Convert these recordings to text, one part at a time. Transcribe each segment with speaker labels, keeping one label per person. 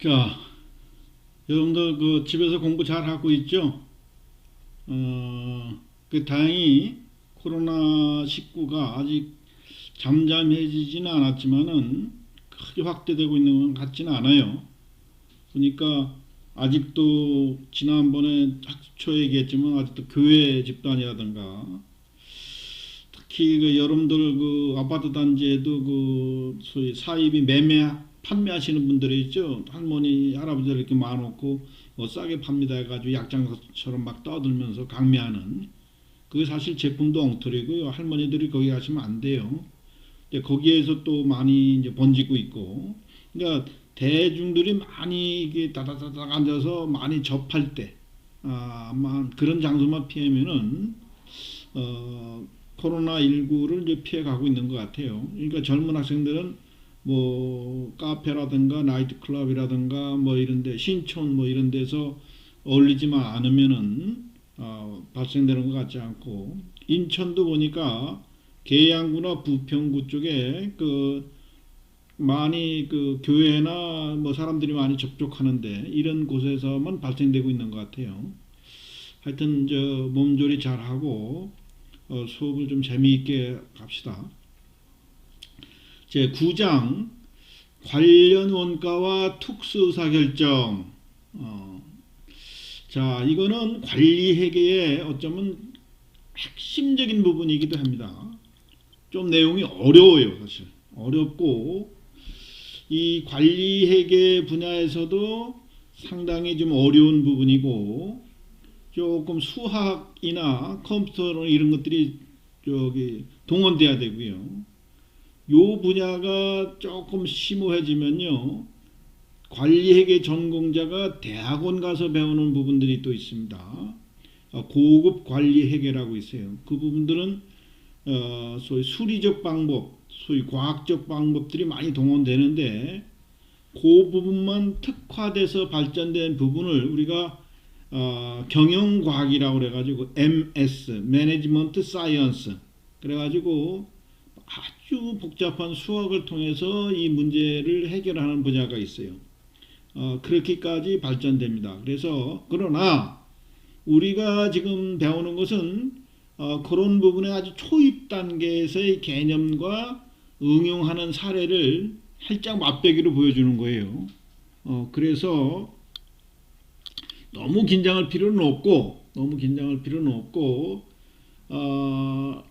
Speaker 1: 자, 여러분들 그 집에서 공부 잘 하고 있죠? 어, 그 다행히 코로나 19가 아직 잠잠해지지는 않았지만은 크게 확대되고 있는 것 같지는 않아요. 그러니까 아직도 지난번에 학초 얘기했지만 아직도 교회 집단이라든가 특히 그 여러분들 그 아파트 단지에도 그 소위 사입이 매매 판매하시는 분들이 있죠. 할머니 할아버지들 이렇게 모아놓고 뭐 싸게 팝니다 해가지고 약장처럼 막 떠들면서 강매하는 그게 사실 제품도 엉터리고요. 할머니들이 거기 가시면 안 돼요. 이제 거기에서 또 많이 이제 번지고 있고 그러니까 대중들이 많이 이게 다다다닥 앉아서 많이 접할 때 아, 아마 그런 장소만 피하면은 어, 코로나 19를 이제 피해 가고 있는 것 같아요. 그러니까 젊은 학생들은 뭐 카페라든가 나이트 클럽이라든가 뭐 이런데 신촌 뭐 이런 데서 어울리지만 않으면은 어, 발생되는 것 같지 않고 인천도 보니까 계양구나 부평구 쪽에 그 많이 그 교회나 뭐 사람들이 많이 접촉하는데 이런 곳에서만 발생되고 있는 것 같아요. 하여튼 저 몸조리 잘 하고 어, 수업을 좀 재미있게 갑시다. 제 9장 관련 원가와 특수 의사 결정. 어, 자, 이거는 관리 회계의 어쩌면 핵심적인 부분이기도 합니다. 좀 내용이 어려워요, 사실. 어렵고 이 관리 회계 분야에서도 상당히 좀 어려운 부분이고 조금 수학이나 컴퓨터 이런 것들이 저기 동원돼야 되고요. 요 분야가 조금 심오해지면요. 관리회계 전공자가 대학원 가서 배우는 부분들이 또 있습니다. 어, 고급 관리회계라고 있어요. 그 부분들은 어, 소위 수리적 방법, 소위 과학적 방법들이 많이 동원되는데 그 부분만 특화돼서 발전된 부분을 우리가 어, 경영과학이라고 그래가지고 MS, 매니지먼트 사이언스 그래가지고 아주 복잡한 수학을 통해서 이 문제를 해결하는 분야가 있어요. 어, 그렇게까지 발전됩니다. 그래서 그러나 우리가 지금 배우는 것은 어, 그런 부분의 아주 초입 단계에서의 개념과 응용하는 사례를 살짝 맛배기로 보여주는 거예요. 어, 그래서 너무 긴장할 필요는 없고 너무 긴장할 필요는 없고 어,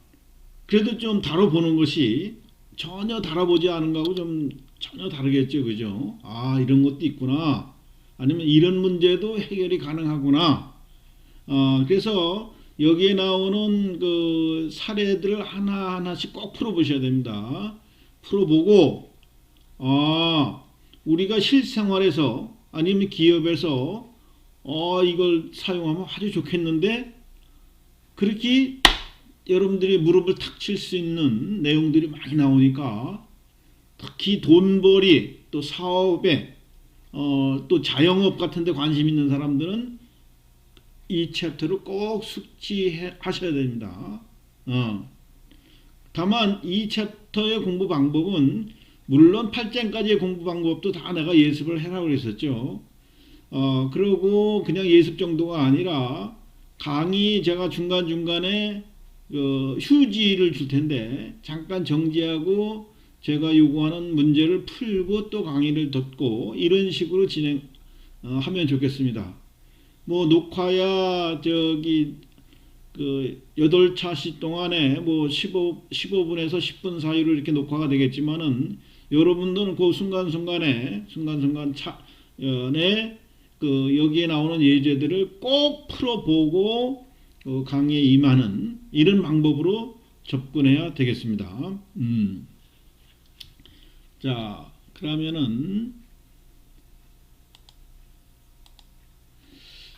Speaker 1: 그래도 좀 다뤄보는 것이 전혀 다뤄보지 않은 거하고 좀 전혀 다르겠죠, 그죠? 아 이런 것도 있구나. 아니면 이런 문제도 해결이 가능하구나. 어, 그래서 여기에 나오는 그 사례들을 하나 하나씩 꼭 풀어보셔야 됩니다. 풀어보고 아 우리가 실생활에서 아니면 기업에서 어 이걸 사용하면 아주 좋겠는데 그렇게 여러분들이 무릎을 탁 칠 수 있는 내용들이 많이 나오니까 특히 돈벌이 또 사업에 어, 또 자영업 같은 데 관심 있는 사람들은 이 챕터를 꼭 숙지하셔야 됩니다. 어. 다만 이 챕터의 공부 방법은 물론 8장까지의 공부 방법도 다 내가 예습을 해라고 그랬었죠. 어, 그리고 그냥 예습 정도가 아니라 강의 제가 중간중간에 그 휴지를 줄 텐데 잠깐 정지하고 제가 요구하는 문제를 풀고 또 강의를 듣고 이런 식으로 진행하면 어, 좋겠습니다. 뭐 녹화야 저기 그 8차시 동안에 뭐 15, 15분에서 10분 사이로 이렇게 녹화가 되겠지만은 여러분들은 그 순간순간에 순간순간 차에 그 여기에 나오는 예제들을 꼭 풀어보고 어, 강의에 임하는 이런 방법으로 접근해야 되겠습니다. 음. 자, 그러면은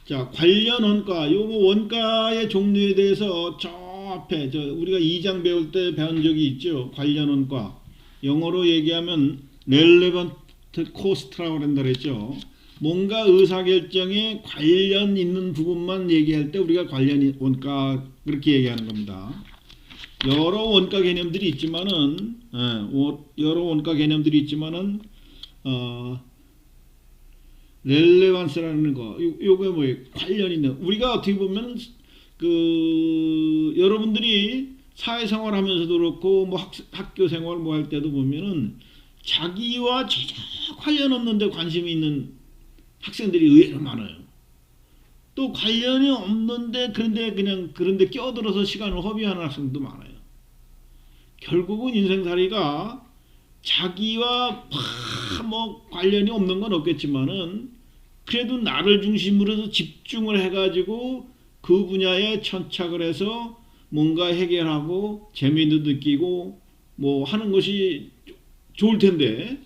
Speaker 1: 자, 관련 원가, 요거 원가의 종류에 대해서 저 앞에 저 우리가 2장 배울 때 배운 적이 있죠. 관련 원가. 영어로 얘기하면 relevant cost라고 한다 그랬죠. 뭔가 의사결정에 관련 있는 부분만 얘기할 때 우리가 관련 원가 그렇게 얘기하는 겁니다. 여러 원가 개념들이 있지만은 예, 오- 여러 원가 개념들이 있지만은 어, 렐레반스라는 거, 요, 뭐예요? 관련 있는. 우리가 어떻게 보면 그 여러분들이 사회생활 하면서도 그렇고 뭐 학, 학교 생활 뭐 할 때도 보면은 자기와 전혀 관련 없는데 관심이 있는 학생들이 의외로 많아요. 또 관련이 없는데 그런데 그냥 그런데 끼어들어서 시간을 허비하는 학생도 많아요. 결국은 인생살이가 자기와 뭐 관련이 없는 건 없겠지만은 그래도 나를 중심으로 해서 집중을 해가지고 그 분야에 천착을 해서 뭔가 해결하고 재미도 느끼고 뭐 하는 것이 좋을 텐데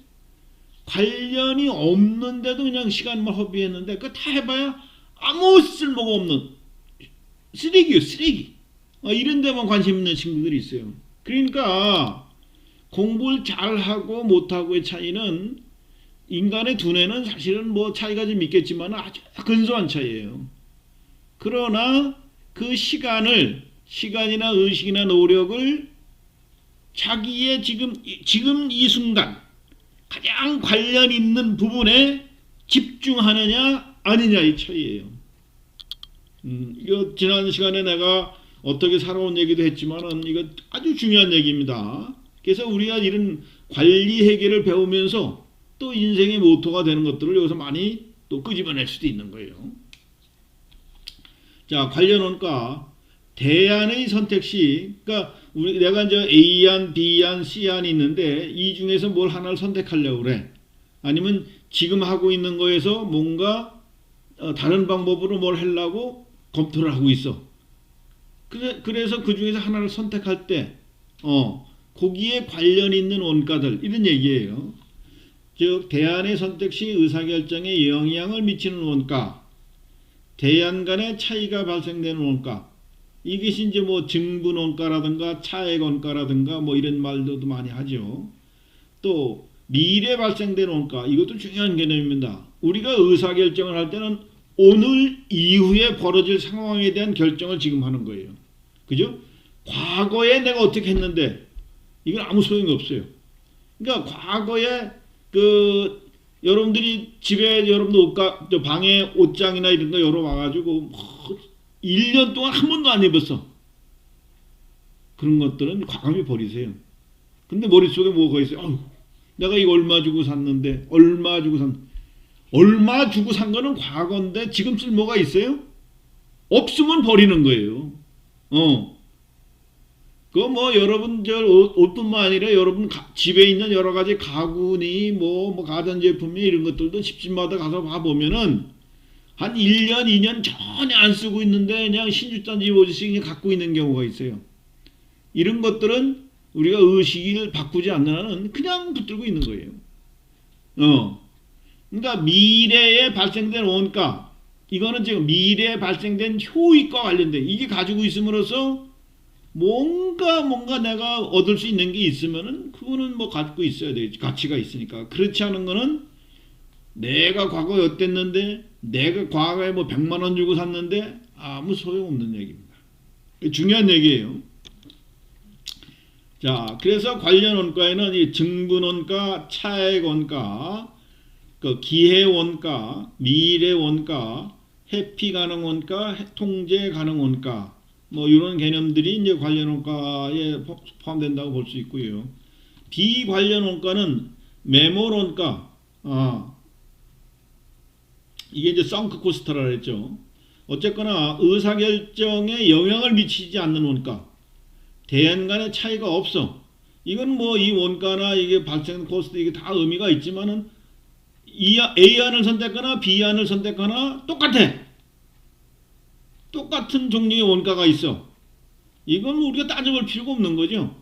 Speaker 1: 관련이 없는데도 그냥 시간만 허비했는데 그거 다 해봐야 아무 쓸모가 없는 쓰레기요 쓰레기. 어, 이런 데만 관심 있는 친구들이 있어요. 그러니까 공부를 잘하고 못하고의 차이는 인간의 두뇌는 사실은 뭐 차이가 좀 있겠지만 아주 근소한 차이예요. 그러나 그 시간을 시간이나 의식이나 노력을 자기의 지금 지금 이 순간 가장 관련 있는 부분에 집중하느냐 아니냐의 차이예요. 음, 이거 지난 시간에 내가 어떻게 살아온 얘기도 했지만은 이거 아주 중요한 얘기입니다. 그래서 우리가 이런 관리 회계를 배우면서 또 인생의 모토가 되는 것들을 여기서 많이 또 끄집어낼 수도 있는 거예요. 자, 관련 원가 대안의 선택 시 그러니까 우리 내가 이제 A안, B안, C안이 있는데 이 중에서 뭘 하나를 선택하려고 그래. 아니면 지금 하고 있는 거에서 뭔가 어, 다른 방법으로 뭘 하려고 검토를 하고 있어. 그래, 그래서 그 중에서 하나를 선택할 때, 어, 거기에 관련 있는 원가들, 이런 얘기예요. 즉, 대안의 선택 시 의사결정에 영향을 미치는 원가, 대안 간의 차이가 발생되는 원가, 이것이 이제 뭐 증분 원가라든가 차액 원가라든가 뭐 이런 말도 많이 하죠. 또 미래 발생되는 원가 이것도 중요한 개념입니다. 우리가 의사 결정을 할 때는 오늘 이후에 벌어질 상황에 대한 결정을 지금 하는 거예요. 그죠? 과거에 내가 어떻게 했는데 이건 아무 소용이 없어요. 그러니까 과거에 그 여러분들이 집에 여러분들 옷가 저 방에 옷장이나 이런 거 열어 와가지고 뭐 1년 동안 한 번도 안 입었어. 그런 것들은 과감히 버리세요. 근데 머릿속에 뭐가 있어요? 아유, 내가 이거 얼마 주고 샀는데, 얼마 주고 산, 얼마 주고 산 거는 과거인데 지금 쓸모가 있어요? 없으면 버리는 거예요. 어. 그뭐 여러분 저 옷, 옷뿐만 아니라 여러분 가, 집에 있는 여러 가지 가구니 뭐, 뭐 가전제품이 이런 것들도 집집마다 가서 봐 보면은 한 1년, 2년 전혀 안 쓰고 있는데 그냥 신주단지 오지씩 갖고 있는 경우가 있어요. 이런 것들은 우리가 의식을 바꾸지 않는 한은 그냥 붙들고 있는 거예요. 어. 그러니까 미래에 발생된 원가, 이거는 지금 미래에 발생된 효익과 관련된, 이게 가지고 있음으로써 뭔가 뭔가 내가 얻을 수 있는 게 있으면은 그거는 뭐 갖고 있어야 되겠지. 가치가 있으니까. 그렇지 않은 거는 내가 과거에 어땠는데 내가 과거에 뭐 100만 원 주고 샀는데 아무 소용없는 얘기입니다. 중요한 얘기예요. 자, 그래서 관련 원가에는 이 증분 원가, 차액 원가, 그 기회 원가, 미래 원가, 회피 가능 원가, 통제 가능 원가, 뭐 이런 개념들이 이제 관련 원가에 포함된다고 볼 수 있고요. 비관련 원가는 메모 원가, 아, 이게 이제 썬크 코스트라 그랬죠. 어쨌거나 의사결정에 영향을 미치지 않는 원가. 대안 간의 차이가 없어. 이건 뭐 이 원가나 이게 발생 코스트 이게 다 의미가 있지만은 A안을 선택하나 B안을 선택하나 똑같아. 똑같은 종류의 원가가 있어. 이건 우리가 따져볼 필요가 없는 거죠.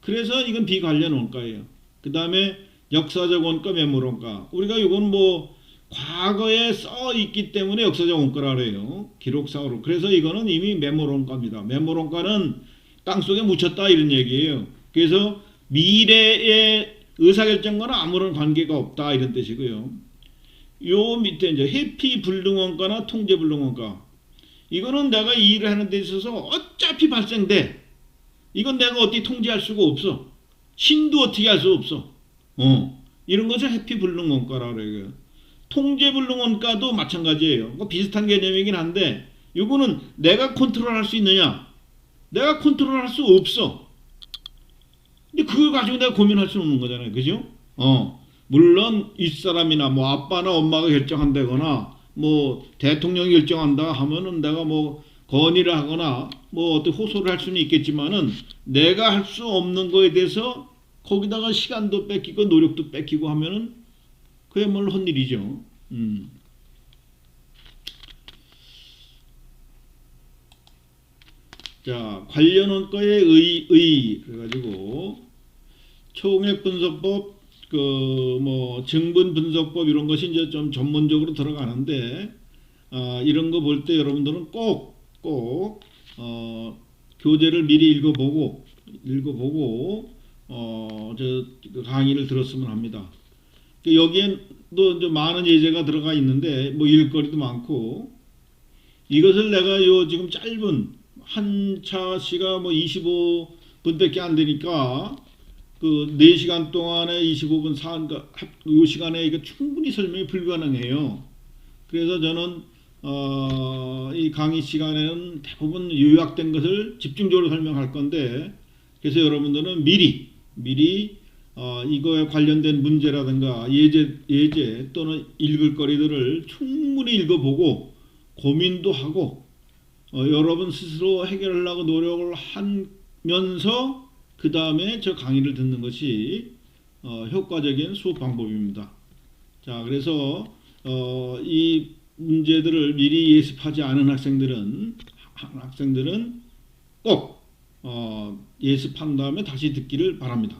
Speaker 1: 그래서 이건 비관련 원가예요. 그 다음에 역사적 원가, 매물 원가. 우리가 이건 뭐 과거에 써 있기 때문에 역사적 원가라 그래요. 기록상으로. 그래서 이거는 이미 메모 원가입니다. 메모 원가는 땅속에 묻혔다 이런 얘기예요. 그래서 미래의 의사결정과는 아무런 관계가 없다 이런 뜻이고요. 요 밑에 이제 회피 불능 원가나 통제 불능 원가. 이거는 내가 이 일을 하는 데 있어서 어차피 발생돼. 이건 내가 어떻게 통제할 수가 없어. 신도 어떻게 할 수 없어. 어. 이런 것을 회피 불능 원가라 그래요. 통제불능원가도 마찬가지예요. 그 비슷한 개념이긴 한데 이거는 내가 컨트롤할 수 있느냐? 내가 컨트롤할 수 없어. 근데 그걸 가지고 내가 고민할 수는 없는 거잖아요. 그죠? 어. 물론 윗사람이나 뭐 아빠나 엄마가 결정한다거나 뭐 대통령이 결정한다 하면은 내가 뭐 건의를 하거나 뭐 어떻게 호소를 할 수는 있겠지만은 내가 할 수 없는 거에 대해서 거기다가 시간도 뺏기고 노력도 뺏기고 하면은 그야말로 헛일이죠. 음. 자, 관련 원가의 의, 의, 그래가지고, 총액 분석법, 그, 뭐, 증분 분석법 이런 것이 이제 좀 전문적으로 들어가는데, 아, 이런 거 볼 때 여러분들은 꼭, 꼭, 어, 교재를 미리 읽어보고, 읽어보고, 어, 저, 그 강의를 들었으면 합니다. 그 여기엔 또 이제 많은 예제가 들어가 있는데, 뭐, 일거리도 많고, 이것을 내가 요 지금 짧은 한 차시가 뭐 25분밖에 안 되니까 그 4시간 동안에 25분 산, 그, 요 시간에 이거 충분히 설명이 불가능해요. 그래서 저는, 어, 이 강의 시간에는 대부분 요약된 것을 집중적으로 설명할 건데, 그래서 여러분들은 미리, 미리, 어, 이거에 관련된 문제라든가 예제, 예제 또는 읽을 거리들을 충분히 읽어보고 고민도 하고 어, 여러분 스스로 해결하려고 노력을 하면서 그 다음에 저 강의를 듣는 것이 어, 효과적인 수업 방법입니다. 자, 그래서 어, 이 문제들을 미리 예습하지 않은 학생들은 학생들은 꼭 어, 예습한 다음에 다시 듣기를 바랍니다.